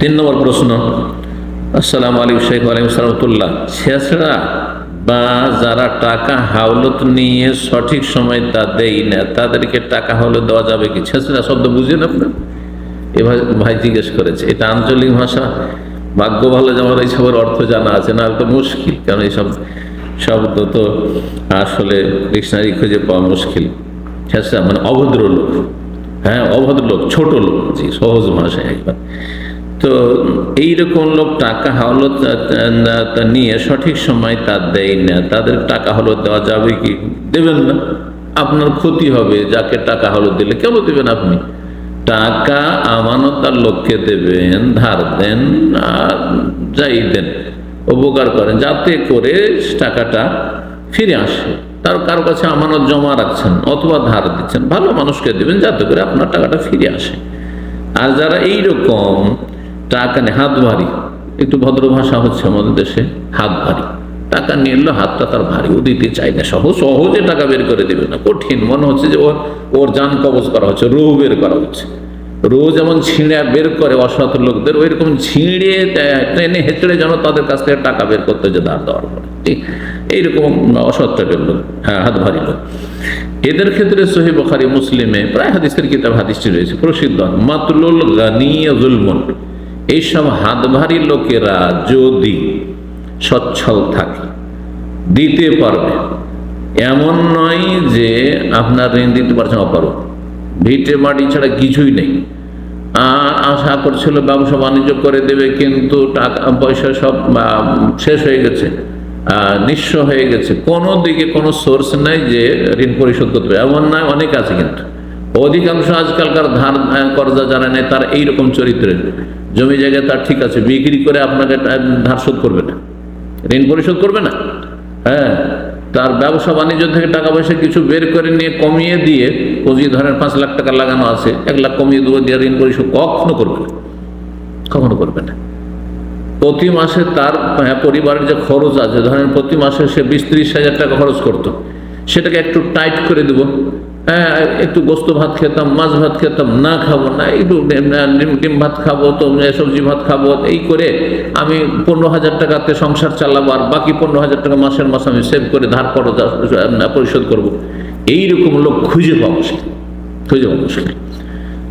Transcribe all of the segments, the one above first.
তিন নম্বর প্রশ্ন, আসসালাম আলাইকুম শেখ আলাইকুম সালামতুল্লাহ ছেঁচড়া বা যারা টাকা হাওলত নিয়ে সঠিক সময় তা দেই না, তাদেরকে টাকা হাওলত দেওয়া যাবে কি? ছেঁচড়া শব্দ বুঝেন আপনার? এ ভাই জিজ্ঞেস করেছে, এটা আঞ্চলিক ভাষা? ভাগ্য ভালো যে আমার এইসবের অর্থ জানা আছে না তো মুশকিল, কারণ এইসব শব্দ তো আসলে ডিকশনারি খুঁজে পাওয়া মুশকিল। ছেঁচড়া মানে অভদ্র লোক। হ্যাঁ অভদ্র লোক, ছোট লোক, জি, সহজ ভাষায় একবার। তো এইরকম লোক টাকা তা নিয়ে সঠিক সময় তা দেয় না। তাদের টাকা হলত দেওয়া যাবে কি? দেবেন না। আপনার ক্ষতি হবে, যাকে টাকা হলত দিলে। কেন দেবেন আপনি? টাকা আমানতার লোককে দেবেন, ধার দেন, আর যাই দেন, উপকার করেন, যাতে করে টাকাটা ফিরে আসে। তার কারও কাছে আমানত জমা রাখছেন অথবা ধার দিচ্ছেন, ভালো মানুষকে দেবেন, যাতে করে আপনার টাকাটা ফিরে আসে। আর যারা এইরকম টাকা নেই, হাত ভারী। একটু ভদ্র ভাষা হচ্ছে আমাদের দেশে, হাত ভারী। টাকা নিয়ে এলো হাতটা তার ভারী। ও দিতে চাই না, সহজ, সহজে টাকা বের করে দেবে না। কঠিন। মনে হচ্ছে যে ওর ওর যান কবজ করা হচ্ছে রোহ বের করা হচ্ছে। রোহ যেমন ছিঁড়ে বের করে অসৎ লোকদের ওই ওইরকম ছিঁড়ে টেনে হেঁচড়ে যেন তাদের কাছ থেকে টাকা বের করতে যে ধার দেওয়ার পরে ঠিক? এইরকম অসৎ টাইপের লোক হ্যাঁ হাত ভারী লোক। এদের ক্ষেত্রে সহি বখারি, মুসলিমে, প্রায় হাদিসের কিতাব, হাদিসটি রয়েছে। প্রসিদ্ধ। মাতুলুল গানিয়া জুলমন এইসব হাত ভারী লোকেরা যদি সচ্ছল থাকে, দিতে পারবে। এমন নয় যে আপনার ঋণ দিতে পারছেন অপারক ভিটে মাটি ছাড়া কিছুই নেই। আর আশা করছিল ব্যবসা বাণিজ্য করে দেবে, কিন্তু টাকা, পয়সা সব শেষ হয়ে গেছে। নিঃস্ব হয়ে গেছে। কোনো দিকে কোনো সোর্স নাই যে ঋণ পরিশোধ করতে হবে এমন নয়, অনেক আছে কিন্তু। অধিকাংশ আজকালকার ধার কর্জা যারা নেই তার এইরকম চরিত্রের জমি জায়গায় তার ঠিক আছে বিক্রি করে আপনাকে ধার শোধ করবে না। ঋণ পরিশোধ করবে না? হ্যাঁ তার ব্যবসা বাণিজ্য থেকে টাকা পয়সা কিছু বের করে নিয়ে কমিয়ে দিয়ে পুঁজি ধরেন পাঁচ লাখ টাকা লাগানো আছে এক লাখ কমিয়ে দেবো দিয়ে ঋণ পরিশোধ কখনো করবে না। কখনো করবে না। প্রতি মাসে তার হ্যাঁ, পরিবারের যে খরচ আছে ধরেন প্রতি মাসে সে বিশ ত্রিশ হাজার টাকা খরচ করতো। সেটাকে একটু টাইট করে দেবো। একটু গোস্ত ভাত খেতাম মাছ ভাত খেতাম না খাব না একটু ডিম ভাত খাব তো সবজি ভাত খাব এই করে আমি পনেরো হাজার টাকাতে সংসার চালাবো আর বাকি পনেরো হাজার টাকা মাসের মাস আমি সেভ করে ধার আহ, পরিশোধ করব। এইরকম লোক খুঁজে পাওয়া মুশকিল খুঁজে পাওয়া মুশকিল।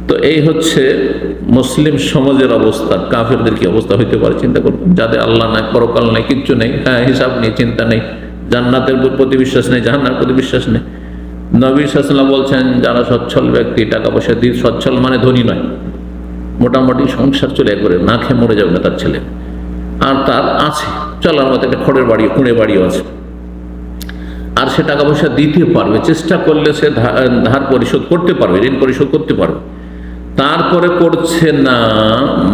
তো এই হচ্ছে মুসলিম সমাজের অবস্থা কাফেরদের কি অবস্থা হইতে পারে চিন্তা করবেন যাদের আল্লাহ নাই পরকাল নাই কিচ্ছু নেই হ্যাঁ হিসাব নেই চিন্তা নেই জান্নাতের প্রতি বিশ্বাস নেই জাহান্নার প্রতি বিশ্বাস নেই। নবী সাল্লাম বলছেন, যারা সচ্ছল ব্যক্তি, টাকা পয়সা দিয়ে সচ্ছল মানে ধনী নয়। মোটামুটি সংসার চলে করে না খেয়ে মরে যাবে না তার ছেলে। আর তার আছে, চলার মতো একটা খড়ের বাড়ি, কুঁড়ে বাড়িও আছে। আর সে টাকা পয়সা দিতে পারবে, চেষ্টা করলে সে ধার পরিশোধ করতে পারবে, ঋণ পরিশোধ করতে পারবে। তারপরে করছে না,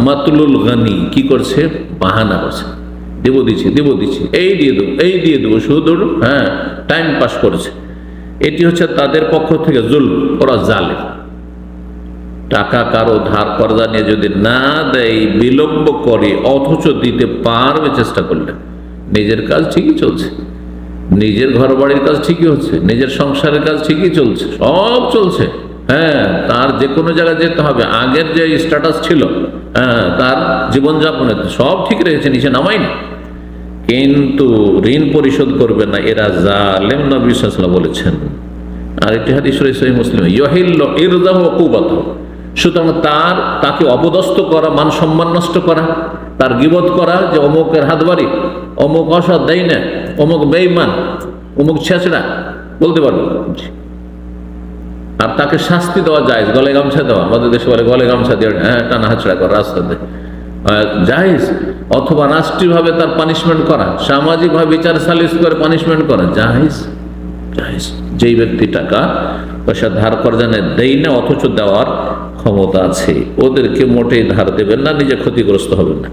মাতুলুল গানি। কি করছে? বাহানা করছে। দেবো দিচ্ছে দেবো দিচ্ছে। এই দিয়ে দেবো, এই দিয়ে দেবো, শুধু হ্যাঁ টাইম পাস করছে। এটি হচ্ছে তাদের পক্ষ থেকে জুল ওরা জালে টাকা কারও ধার কর্জা নিয়ে যদি না দেয়, বিলম্ব করে অথচ দিতে পারবে চেষ্টা করলে। নিজের কাজ ঠিকই চলছে। নিজের ঘর বাড়ির কাজ ঠিকই হচ্ছে, নিজের সংসারের কাজ ঠিকই চলছে, সব চলছে। হ্যাঁ তার যে কোনো জায়গায় যেতে হবে। আগের যে স্ট্যাটাস ছিল হ্যাঁ তার জীবনযাপনে সব ঠিক রয়েছে নিচে নামাই না কিন্তু ঋণ পরিশোধ করবে না, এরা জালেম নবী সাল্লাল্লাহু বলেছেন। আর একটি হাদিস রয়েছে মুসলিম ইহিল্ল সুতরাং তার, তাকে অপদস্থ করা, মান সম্মান নষ্ট করা, তার গিবত করা, যে অমুকের হাত বাড়ি অমুক অসৎ দেয় না অমুক বেইমান অমুক ছেঁচড়া, বলতে পারব আর তাকে শাস্তি দেওয়া যায় গলে গামছা দেওয়া। আমাদের দেশে বলে গলে গামছা দেওয়া হ্যাঁ টানা হাঁচড়া করা রাস্তাতে জাহেজ, অথবা রাষ্ট্রীয়ভাবে তার পানিশমেন্ট করা, সামাজিকভাবে বিচার সালিস করে পানিশমেন্ট করা, জাহেজ জাহেজ, যেই ব্যক্তি টাকা পয়সা ধার করজানে দেয় না, অথচ দেওয়ার ক্ষমতা আছে। ওদেরকে মোটেই ধার দেবেন না, নিজে ক্ষতিগ্রস্ত হবেন না।